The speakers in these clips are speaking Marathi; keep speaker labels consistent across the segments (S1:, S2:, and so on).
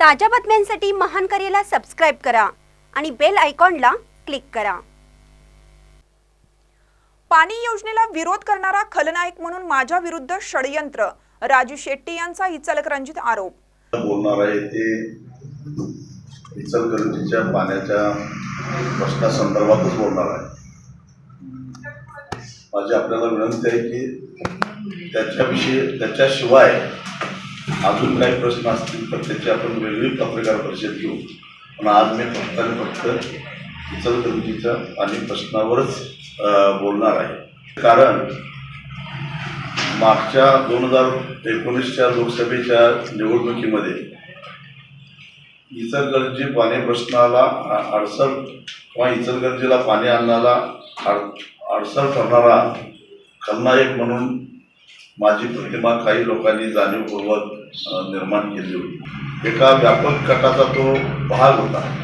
S1: ताज्या बातम्यांसाठी महान करेला सबस्क्राईब करा आणि बेल आयकॉनला क्लिक करा.
S2: पाणी योजनेला विरोध करणारा खलनायक म्हणून माझ्या विरुद्ध षडयंत्र राजू शेट्टी यांचा इचलकरंजीत आरोप.
S3: बोलणार आहे ते इचलकरंजीच्या पाण्याच्या प्रश्नासंदर्भातच बोलणार आहे. माझी आपल्याला विनंती आहे की त्याच्याविषयी त्याच्याशिवाय अजून काही प्रश्न असतील तर त्याची आपण वेगळी पत्रकार परिषद घेऊ. पण आज मी फक्त आणि फक्त इचलकरंजीच्या आणि प्रश्नावरच बोलणार आहे. कारण मागच्या दोन हजार एकोणीसच्या लोकसभेच्या निवडणुकीमध्ये इचलकरंजी पाणी प्रश्नाला अडसर किंवा इचलकरंजीला पाणी आणण्याला अड अडसर ठरणारा खलनायक म्हणून माझी प्रतिमा काही लोकांनी जाणीवपूर्वक निर्माण केली होती. एका व्यापक गटाचा तो भाग होता.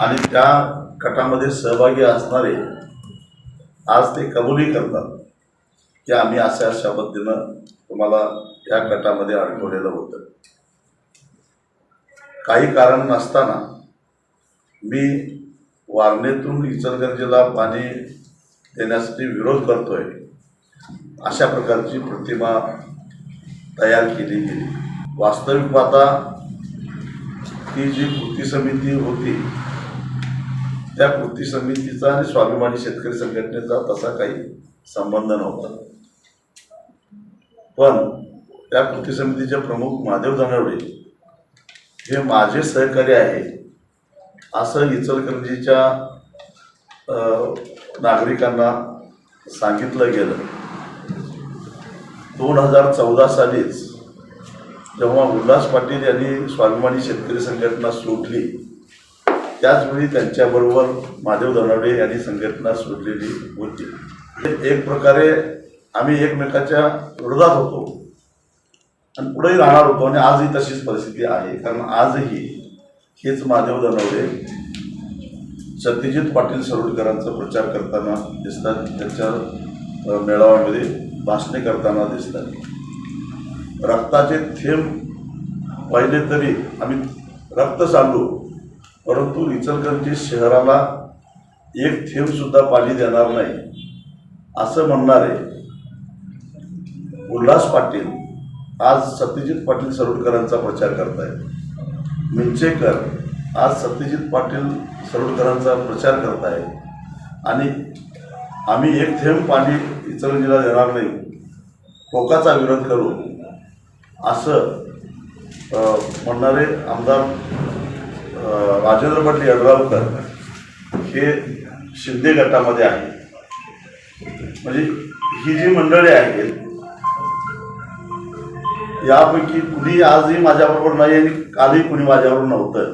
S3: आणि त्या गटामध्ये सहभागी असणारे आज ते कबुली करतात की आम्ही अशा अशा पद्धतीनं तुम्हाला या गटामध्ये अडकवलेलं होतं. काही कारण नसताना मी वारणेतून इचलकरंजीला पाणी देण्यासाठी विरोध करतोय. अशा प्रकारची प्रतिमा तयार केली गेली. वास्तविक पाहता ती जी कृती समिती होती त्या कृती समितीचा आणि स्वाभिमानी शेतकरी संघटनेचा तसा काही संबंध नव्हता. पण त्या कृती समितीचे प्रमुख महादेव दानवडे हे माझे सहकारी आहे. असं इचलकरंजीच्या नागरिकांना सांगितलं गेलं. दोन हजार चौदा सालीच जेव्हा उल्हास पाटील यांनी स्वाभिमानी शेतकरी संघटना सोडली त्याचवेळी त्यांच्याबरोबर महादेव धनावडे यांनी संघटना सोडलेली होती. एक प्रकारे आम्ही एकमेकाच्या विरोधात होतो आणि पुढेही राहणार होतो आणि आजही तशीच परिस्थिती आहे. कारण आजही हेच महादेव दनवडे सत्यजित पाटील सरोडकरांचा प्रचार करताना दिसतात. त्यांच्या मेळाव्यामध्ये भाषणे करताना दिसतात. रक्ताचे थेंब पाहिले तरी आम्ही रक्त सांडू परंतु इचलकरंजी शहराला एक थेंबसुद्धा पाणी देणार नाही असं म्हणणारे उल्हास पाटील आज सत्यजित पाटील सरोडकरांचा प्रचार करतायत. मिंचेकर आज सत्यजित पाटील सरोडकरांचा प्रचार करतायत. आणि आम्ही एक थेंब पाणी इचलकरंजीला देणार नाही. टोकाचा विरोध करू. असं म्हणणारे आमदार राजेंद्र पाटील यड्रावकर हे शिंदे गटामध्ये आहे म्हणजे ही जी मंडळी आहेत यापैकी कुणी आजही माझ्याबरोबर नाही आणि कालही कुणी माझ्याबरोबर नव्हतं.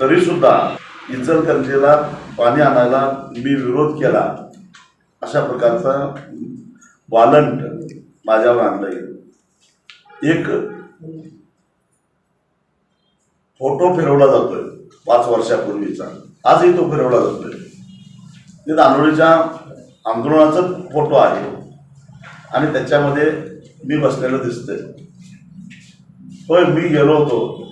S3: तरीसुद्धा इचलकरंजीला पाणी आणायला मी विरोध केला. अशा प्रकारचा वालंट माझ्यावर आणलं गेलं एक फोटो फिरवला जातोय पाच वर्षापूर्वीचा. आजही तो फिरवला जातोय. ते दानोळीच्या आंदोलनाचा फोटो आहे. आणि त्याच्यामध्ये मी बसलेलं दिसतंय. होय मी गेलो होतो.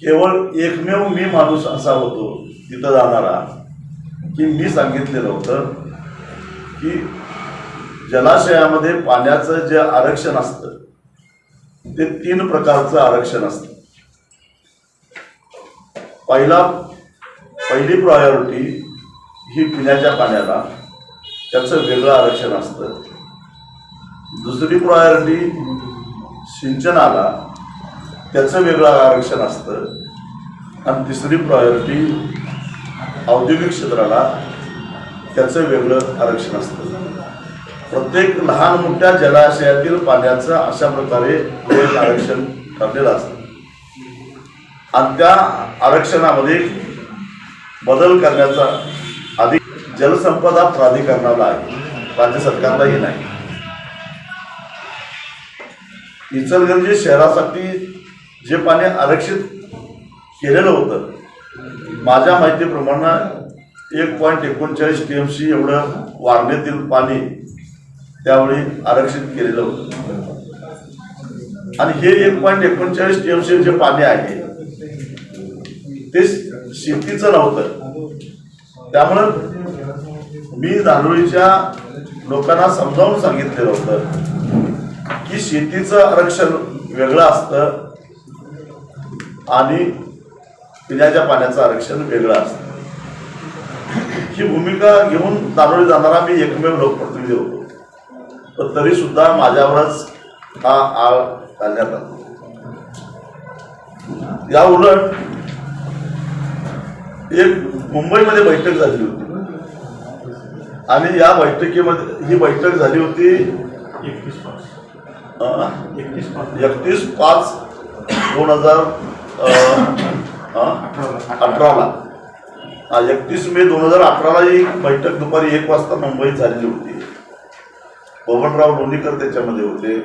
S3: केवळ एकमेव मी माणूस असा होतो तिथं जाणारा की मी सांगितलेलं होतं की जलाशयामध्ये पाण्याचं जे आरक्षण असतं ते तीन प्रकारचं आरक्षण असतं. पहिला पहिली प्रायोरिटी ही पिण्याच्या पाण्याला त्याचं वेगळं आरक्षण असतं. दुसरी प्रायोरिटी सिंचनाला त्याचं वेगळं आरक्षण असतं. आणि तिसरी प्रायोरिटी औद्योगिक क्षेत्राला त्याचं वेगळं आरक्षण असतं. प्रत्येक लहान मोठ्या जलाशयातील पाण्याचं अशा प्रकारे आरक्षण ठरलेलं असतं. आणि त्या आरक्षणामध्ये बदल करण्याचा अधिक जलसंपदा प्राधिकरणाला आहे. राज्य सरकारलाही नाही. इचलगंजी शहरासाठी जे पाणी आरक्षित केलेलं होतं माझ्या माहितीप्रमाणे एक पॉईंट एकोणचाळीस टी एम सी एवढं वारणेतील पाणी त्यावेळी आरक्षित केलेलं होतं. आणि हे एक पॉईंट एकोणचाळीस टीएमसी जे पाणी आहे ते शेतीचं नव्हतं. त्यामुळं मी दानोळीच्या लोकांना समजावून सांगितलेलं होतं की शेतीचं आरक्षण वेगळं असतं आणि पिण्याच्या पाण्याचं आरक्षण वेगळं असतं. ही भूमिका घेऊन दानोळी जाणारा मी एकमेव लोकप्रतिनिधी होतो. पण तरी सुद्धा माझ्यावरच हा आळ घालण्यात आला. या उलट एक मुंबईमध्ये बैठक झाली होती. आणि या बैठकीमध्ये ही बैठक झाली होती
S4: एकतीस पाच. एकतीस पाच.
S3: दोन हजार अठराला. एकतीस मे दोन हजार अकराला ही बैठक दुपारी एक वाजता मुंबईत झालेली होती. बबनराव लोणीकर त्याच्यामध्ये होते.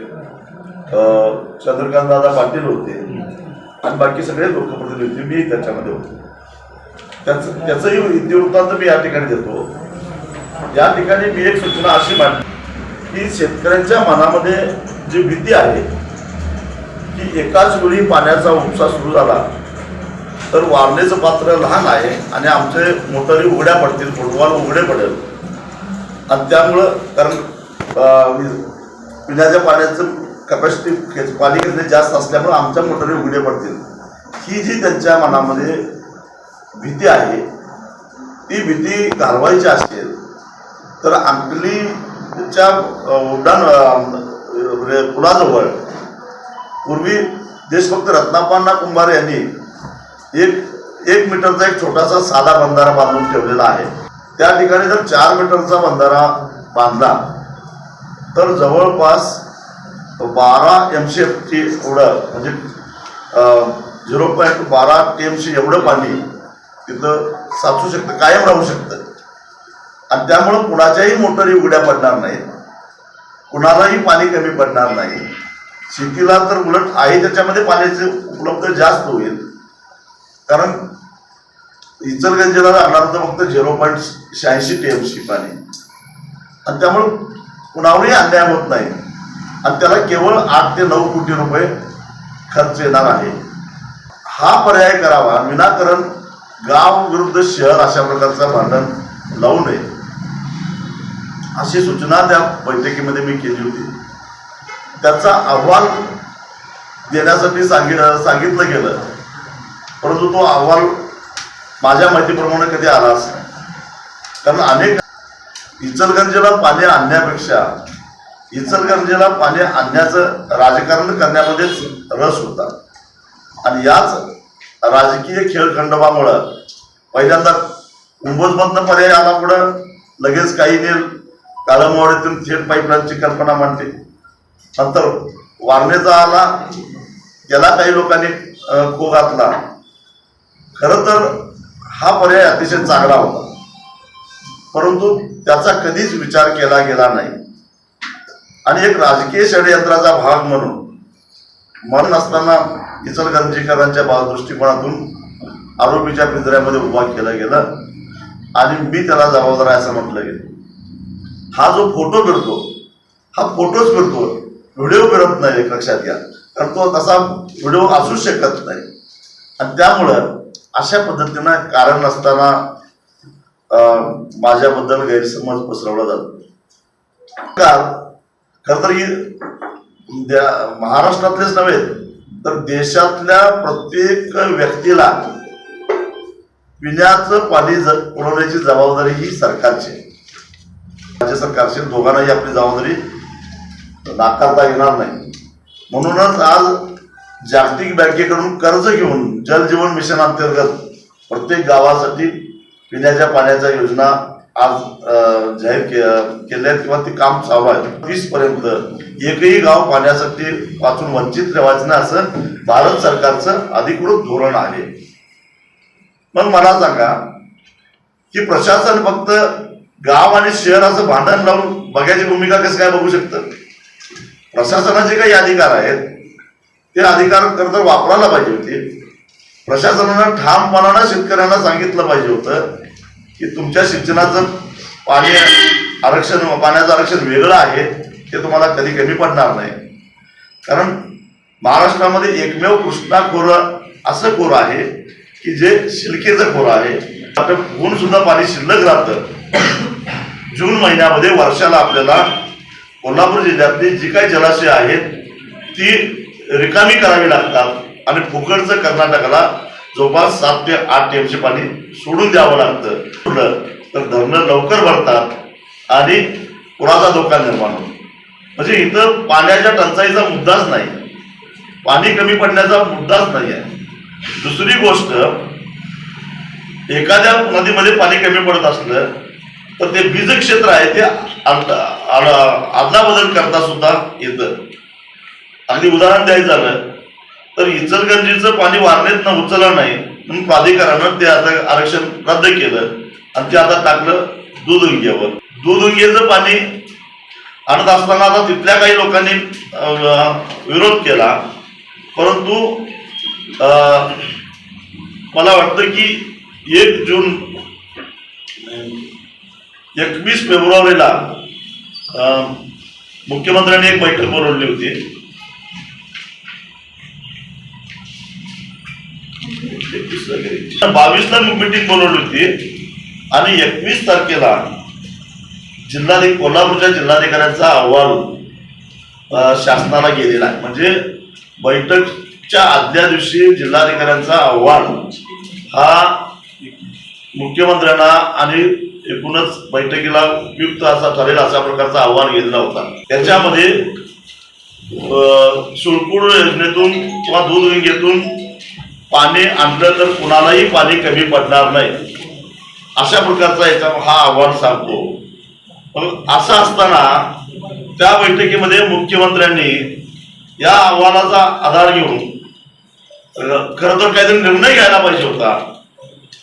S3: चंद्रकांत दादा पाटील होते. आणि बाकी सगळे लोकप्रतिनिधी होते. मी त्याच्यामध्ये होते. त्याचं त्याचंही इतिवृत्तांत मी या ठिकाणी देतो. या ठिकाणी मी एक सूचना अशी मांडली की शेतकऱ्यांच्या मनामध्ये जी भीती आहे की एकाच वेळी पाण्याचा उपसा सुरू झाला तर वारणेचं पात्र लहान आहे आणि आमचे मोटारी उघड्या पडतील फुटबॉल उघडे पडेल. आणि त्यामुळं कारण पिण्याच्या पाण्याचं कपॅसिटी पाणी जास्त असल्यामुळं आमच्या मोटारी उघडे पडतील. ही जी त्यांच्या मनामध्ये भीती आहे ती भीती घालवायची असेल तर अंकलीच्या उड्डाण पुलाजवळ पूर्वी देशभक्त रत्नापांना कुंभार यांनी एक एक मीटरचा एक छोटासा साधा बंधारा बांधून ठेवलेला आहे. त्या ठिकाणी जर चार मीटरचा बंधारा बांधला तर जवळपास बारा एम सी एफची एवढं म्हणजे झिरो पॉईंट बारा टी एम सी एवढं पाणी तिथं साचू शकतं कायम राहू शकतं. आणि त्यामुळं कुणाच्याही मोटरी उघड्या पडणार नाहीत. कुणालाही पाणी कमी पडणार नाही. शेतीला तर उलट आहे त्याच्यामध्ये पाण्याची उपलब्ध जास्त होईल. कारण इचलगंजीला लागणार तर फक्त झिरो पॉईंट शहाऐंशी टी एम सी पाणी. आणि त्यामुळे कुणावरही अन्याय होत नाही. आणि त्याला केवळ आठ ते नऊ कोटी रुपये खर्च येणार आहे. हा पर्याय करावा. विनाकारण गाव विरुद्ध शहर अशा प्रकारचं भांडण लावू नये. अशी सूचना त्या बैठकीमध्ये मी केली होती. त्याचा अहवाल देण्यासाठी सांगि सांगितलं गेलं. परंतु तो अहवाल माझ्या माहितीप्रमाणे कधी आलाच नाही. कारण अनेक इचलगंजीला पाणी आणण्यापेक्षा इचलगंजीला पाणी आणण्याचं राजकारण करण्यामध्येच रस होता. आणि याच राजकीय खेळखंडवामुळं पहिल्यांदा कुंभोजमधनं पर्याय आला पुढं. लगेच काही नेल काळमवाडीतून थेट पाईपलाईनची कल्पना मांडते नंतर वारणेचा आला. त्याला काही लोकांनी खो घातला. खरं तर हा पर्याय अतिशय चांगला होता. परंतु त्याचा कधीच विचार केला गेला नाही. आणि एक राजकीय षडयंत्राचा भाग म्हणून मरण असताना इचलगंजीकरांच्या बा- दृष्टिकोनातून आरोपीच्या पिंजऱ्यामध्ये उभा केला गेला आणि मी त्याला जबाबदार आहे असं म्हटलं गेलं. हा जो फोटो फिरतो हा फोटोच फिरतो व्हिडिओ फिरत नाही लक्षात घ्या कारण तो तसा व्हिडिओ असूच शकत नाही. आणि त्यामुळं अशा पद्धतीनं कारण नसताना माझ्याबद्दल गैरसमज पसरवला जातो खर तर ही द्या- महाराष्ट्रातलेच नव्हे तर देशातल्या प्रत्येक व्यक्तीला पिण्याचं पाणी पुरवण्याची जबाबदारी ही सरकारची आहे. राज्य सरकारची दोघांनाही आपली जबाबदारी नाकारता येणार नाही म्हणूनच आज जागतिक बँकेकडून कर्ज घेऊन जल जीवन मिशन अंतर्गत प्रत्येक गावासाठी पिण्याच्या पाण्याच्या योजना आज जाहीर के- केल्या किंवा ते काम चालू आहे वीस पर्यंत एकही गाव पाण्यासाठी वाचून वंचित ठेवायचं नाही असं भारत सरकारचं अधिकृत धोरण आहे. मग मला सांगा की प्रशासन फक्त गाव आणि शहर असं भांडण लावून बघायची भूमिका कसं काय बघू शकतं? प्रशासनाचे काही अधिकार आहेत. ते अधिकार खरं तर वापरायला पाहिजे होते. प्रशासनानं ठामपणानं शेतकऱ्यांना सांगितलं पाहिजे होतं की तुमच्या सिंचनाचं पाणी आरक्षण पाण्याचं आरक्षण वेगळं आहे ते तुम्हाला कधी कमी पडणार नाही. कारण महाराष्ट्रामध्ये एकमेव कृष्णा खोर असं खोर आहे की जे शिलकेचं खोर आहे. आता ऊन सुद्धा पाणी शिल्लक राहतं. जून महिन्यामध्ये वर्षाला आपल्याला कोल्हापूर जिल्ह्यातली जी काही जलाशय आहेत ती रिकामी करावी लागतात. आणि फुकटचं कर्नाटकाला जवळपास सात ते आठ टीएमचे पाणी सोडून द्यावं लागतं. तर धरणं लवकर भरतात आणि पुराचा धोका निर्माण होतो. म्हणजे इथं पाण्याच्या टंचाईचा मुद्दाच नाही. पाणी कमी पडण्याचा मुद्दाच नाही आहे. दुसरी गोष्ट एखाद्या नदीमध्ये पाणी कमी पडत असलं तर ते बीज क्षेत्र आहे ते आदला बदल करता सुद्धा येतं. अगदी उदाहरण द्यायचं झालं तर इचलगंजीचं पाणी वारणेतनं उचललं नाही. म्हणून प्राधिकरणानं ते आता आरक्षण रद्द केलं. आणि ते आता टाकलं दुधुंग्यावर दुधुंगेचं पाणी आणत असताना आता तिथल्या काही लोकांनी विरोध केला. परंतु मला वाटतं की एक जून एकवीस फेब्रुवारीला मुख्यमंत्र्यांनी एक बैठक बोलवली होती. बावीसला मीटिंग बोलवली होती. आणि एकवीस तारखेला जिल्हाधिक कोल्हापूरच्या जिल्हाधिकाऱ्यांचा अहवाल शासनाला गेलेला आहे. म्हणजे बैठकच्या आदल्या दिवशी जिल्हाधिकाऱ्यांचा अहवाल हा मुख्यमंत्र्यांना आणि एकूणच बैठकीला उपयुक्त असा ठरेल अशा प्रकारचा अहवाल घेतला होता. त्याच्यामध्ये अ, योजनेतून किंवा दूध विंगेतून पाणी आणलं तर कुणालाही पाणी कमी पडणार नाही. अशा प्रकारचा याचा हा अहवाल सांगतो. मग असं असताना त्या बैठकीमध्ये मुख्यमंत्र्यांनी या अहवालाचा आधार घेऊन खरं तर काहीतरी निर्णय घ्यायला पाहिजे होता.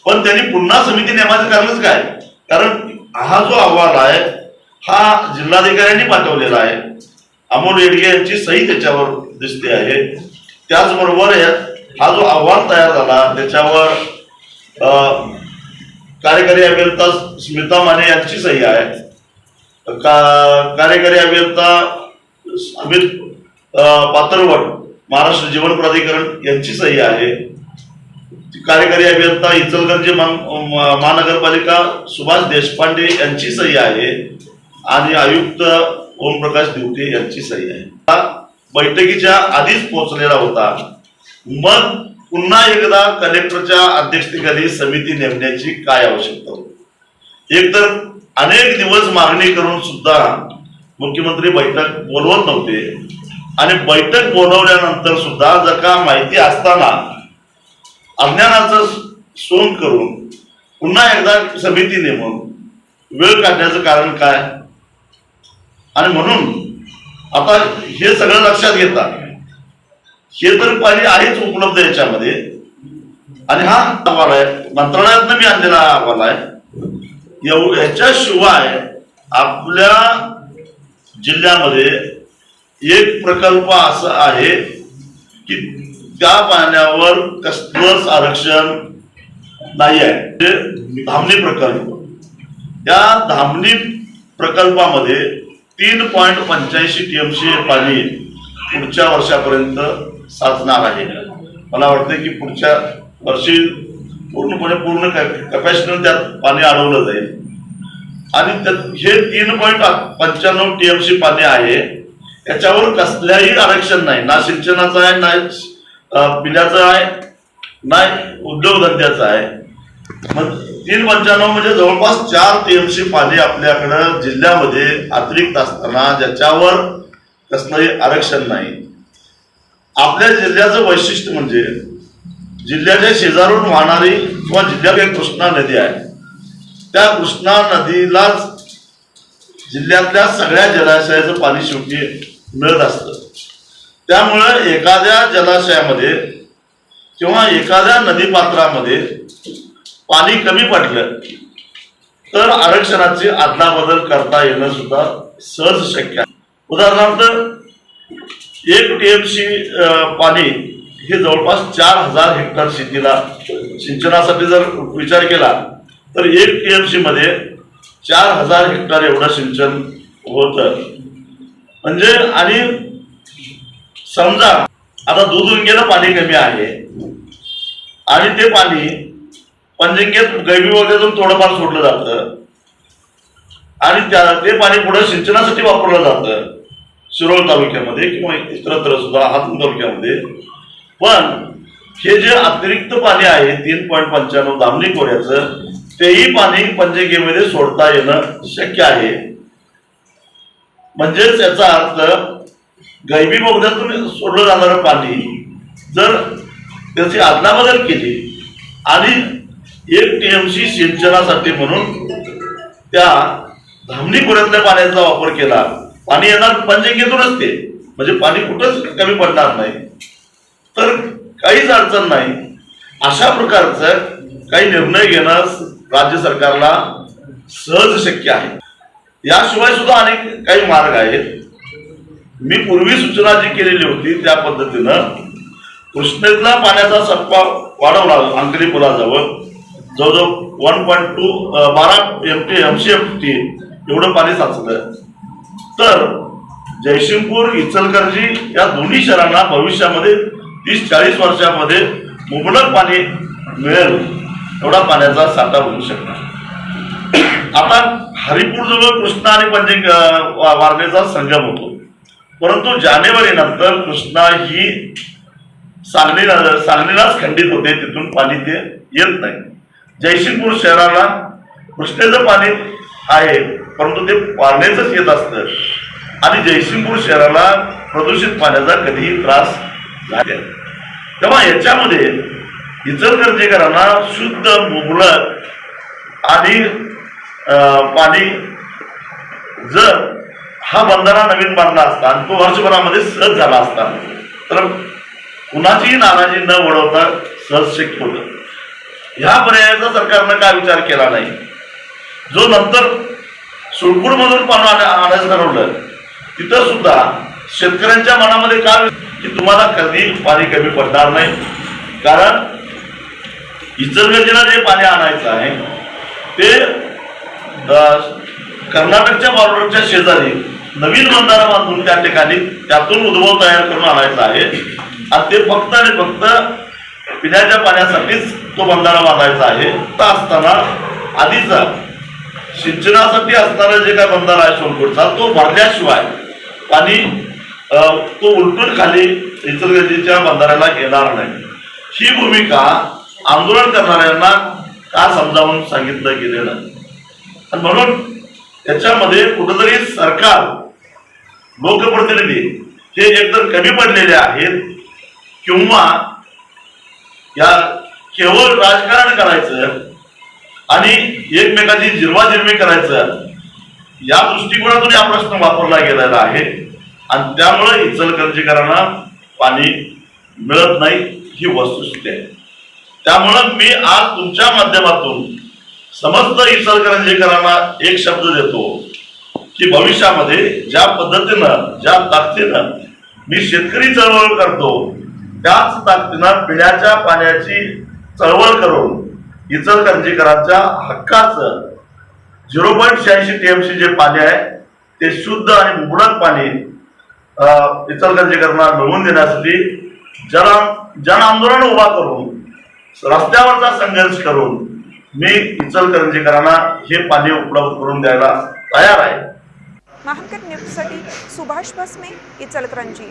S3: पण त्यांनी पुन्हा समिती नेमाचं कारणच काय? कारण हा जो अहवाल आहे हा जिल्हाधिकाऱ्यांनी पाठवलेला आहे. अमोल येडगे यांची सही त्याच्यावर दिसते आहे. त्याचबरोबर हा जो आव्हान तयार झाला त्याच्यावर कार्यकारी अभियंता स्मिता माने यांची सही आहे. का कार्यकारी अभियंता अमित पातळवट पातरवट महाराष्ट्र जीवन प्राधिकरण यांची सही आहे. कार्यकारी अभियंता इचलगंज महानगरपालिका सुभाष देशपांडे यांची सही आहे आणि आयुक्त ओमप्रकाश दिवटे यांची सही आहे. हा बैठकीच्या आधीच पोहोचलेला होता. मग पुन्हा एकदा कलेक्टरच्या अध्यक्षतेखाली समिती नेमण्याची काय आवश्यकता होती? एकतर अनेक दिवस मागणी करून सुद्धा मुख्यमंत्री बैठक बोलवत नव्हते आणि बैठक बोलवल्यानंतर सुद्धा जर का माहिती असताना अज्ञानाचं सोंग करून पुन्हा एकदा समिती नेमून वेळ काढण्याचं कारण काय? आणि म्हणून आता हे सगळं लक्षात घेता हे तर पाणी आहेच उपलब्ध याच्यामध्ये. आणि हा अहवाल आहे. मंत्रालयातनं मी आणलेला हा अहवाल आहे. एव- आपल्या जिल्ह्यामध्ये एक प्रकल्प असा आहे की त्या पाण्यावर कसलंच आरक्षण नाही आहे. ते धामणी प्रकल्प. त्या धामणी प्रकल्पामध्ये तीन पॉईंट पंच्याऐंशी टीएमसी पाणी पुढच्या वर्षापर्यंत साचणार आहे. मला वाटतं की पुढच्या वर्षी पूर्णपणे पूर्ण कपॅसिटीनं त्यात पाणी अडवलं जाईल. आणि त्यात हे तीन पॉईंट पंच्याण्णव टीएमसी पाणी आहे. याच्यावर कसल्याही आरक्षण नाही. ना सिंचनाचं आहे ना पिण्याचं आहे ना उद्योगधंद्याचं आहे. मग तीन पंच्याण्णव म्हणजे जवळपास चार टीएमसी पाणी आपल्याकडं जिल्ह्यामध्ये अतिरिक्त असताना ज्याच्यावर कसलंही आरक्षण नाही. आपल्या जिल्ह्याचं वैशिष्ट्य म्हणजे जिल्ह्याच्या शेजारून वाहणारी किंवा जिल्ह्यात एक कृष्णा नदी आहे. त्या कृष्णा नदीलाच जिल्ह्यातल्या सगळ्या जलाशयाचं पाणी शेवटी मिळत असतं. त्यामुळं एखाद्या जलाशयामध्ये किंवा एखाद्या नदीपात्रामध्ये पाणी कमी पडलं तर आरक्षणाची अदलाबदल करता येणं सुद्धा सहज शक्य आहे. उदाहरणार्थ एक टीएमसी पाणी हे जवळपास चार हजार हेक्टर शेतीला सिंचनासाठी जर विचार केला तर एक टीएमसी मध्ये चार हजार हेक्टर एवढं सिंचन होतं. म्हणजे आणि समजा आता दुधगंगेला पाणी कमी आहे आणि ते पाणी पंचगंगेत गैबी वगैरे थोडंफार सोडलं जातं आणि त्या ते पाणी पुढे सिंचनासाठी वापरलं जातं शिरोळ तालुक्यामध्ये किंवा इतरत्र सुद्धा हातून तालुक्यामध्ये. पण हे जे अतिरिक्त पाणी आहे तीन पॉईंट पंच्याण्णव दामणी कोऱ्याचं तेही पाणी पंचगेमध्ये सोडता येणं शक्य आहे. म्हणजेच याचा अर्थ गैबी बोगद्यातून सोडलं जाणारं पाणी जर त्याची आदलाबदल केली आणि एक टीएमसी सिंचनासाठी म्हणून त्या धामणी खोऱ्यातल्या पाण्याचा वापर केला पाणी येणार पंचगंगेतूनच ते. म्हणजे पाणी कुठंच कमी पडणार नाही. तर काहीच अडचण नाही. अशा प्रकारचं काही निर्णय घेणं राज्य सरकारला सहज शक्य आहे. याशिवाय सुद्धा अनेक काही मार्ग आहेत. मी पूर्वी सूचना जी केलेली होती त्या पद्धतीनं कृष्णेतला पाण्याचा सप्पा वाढवला अंकली पुलाजवळ. जवळजवळ वन पॉईंट टू बारा M T M C F T एवढं पाणी साचलं. तर जयसिंगपूर इचलकरजी या दोन्ही शहरांना भविष्यामध्ये तीस चाळीस वर्षामध्ये मुबलक पाणी मिळेल एवढा पाण्याचा साठा होऊ शकणार. आता हरिपूर जवळ कृष्णा आणि पंजे वारणेचा संगम होतो. परंतु जानेवारी नंतर कृष्णा ही सांगली सांगलीलाच खंडित होते तिथून पाणी ते येत नाही. जयसिंगपूर शहराला कृष्णेचं पाणी आहे. परंतु ते पाण्याचंच येत असतं. आणि जयसिंगपूर शहराला प्रदूषित पाण्याचा कधीही त्रास झाला तेव्हा याच्यामध्ये इचलकरंजीकरांना शुद्ध मुबलक आणि पाणी जर हा बंधारा नवीन बांधला असता आणि तो वर्षभरामध्ये सहज झाला असता तर कुणाचीही नाराजी न वळवता सहज शक्य होतं. ह्या पर्यायाचा सरकारनं काय विचार केला नाही? जो नंतर सुळकूडमधून पाणी आण- आणायचं ठरवलं. तिथं सुद्धा शेतकऱ्यांच्या मनामध्ये काय की तुम्हाला कधी पाणी कमी पडणार नाही. कारण इचलगंजीला जे पाणी आणायचं आहे ते कर्नाटकच्या बॉर्डरच्या शेजारी नवीन बंधारा बांधून त्या ठिकाणी त्यातून उद्भव तयार करून आणायचा आहे. आणि ते फक्त आणि फक्त पिण्याच्या पाण्यासाठीच तो बंधारा बांधायचा आहे. तर असताना आधीचा सिंचनासाठी असणारा जे काय बंधारा आहे सोनकोटचा तो भरल्याशिवाय पाणी तो उलटून खाली इचलगंजीच्या बंधाऱ्याला येणार नाही. ही भूमिका आंदोलन करणाऱ्यांना का समजावून सांगितलं गेलेलं? आणि म्हणून त्याच्यामध्ये कुठंतरी सरकार लोकप्रतिनिधी हे एकतर कमी पडलेले आहेत किंवा या केवळ राजकारण करायचं आणि एकमेकाची जिरवाजिरवी करायचं. या दृष्टिकोनातून हा प्रश्न वापरला गेलेला आहे. आणि त्यामुळे इचलकरंजीकरांना पाणी मिळत नाही ही वस्तुस्थिती आहे. त्यामुळं मी आज तुमच्या माध्यमातून समस्त इचलकरंजीकरांना एक शब्द देतो की भविष्यामध्ये ज्या पद्धतीनं ज्या ताकदीनं मी शेतकरी चळवळ करतो त्याच ताकदीनं पिण्याच्या पाण्याची चळवळ करून इचलकरंजीकरांच्या हक्काचं झिरो पॉईंट शहाऐंशी टीएमसी जे पाणी आहे ते शुद्ध आणि मुबलक पाणी अं, इचलकरंजीकरांना मिळवून देण्यासाठी जन जन आंदोलन उभा करून रस्त्यावरचा संघर्ष करून मी इचलकरंजीकरांना हे पाणी उपलब्ध करून द्यायला तयार आहे.
S2: महानकर न्यूजसाठी सुभाष भस्मे इचलकरंजी.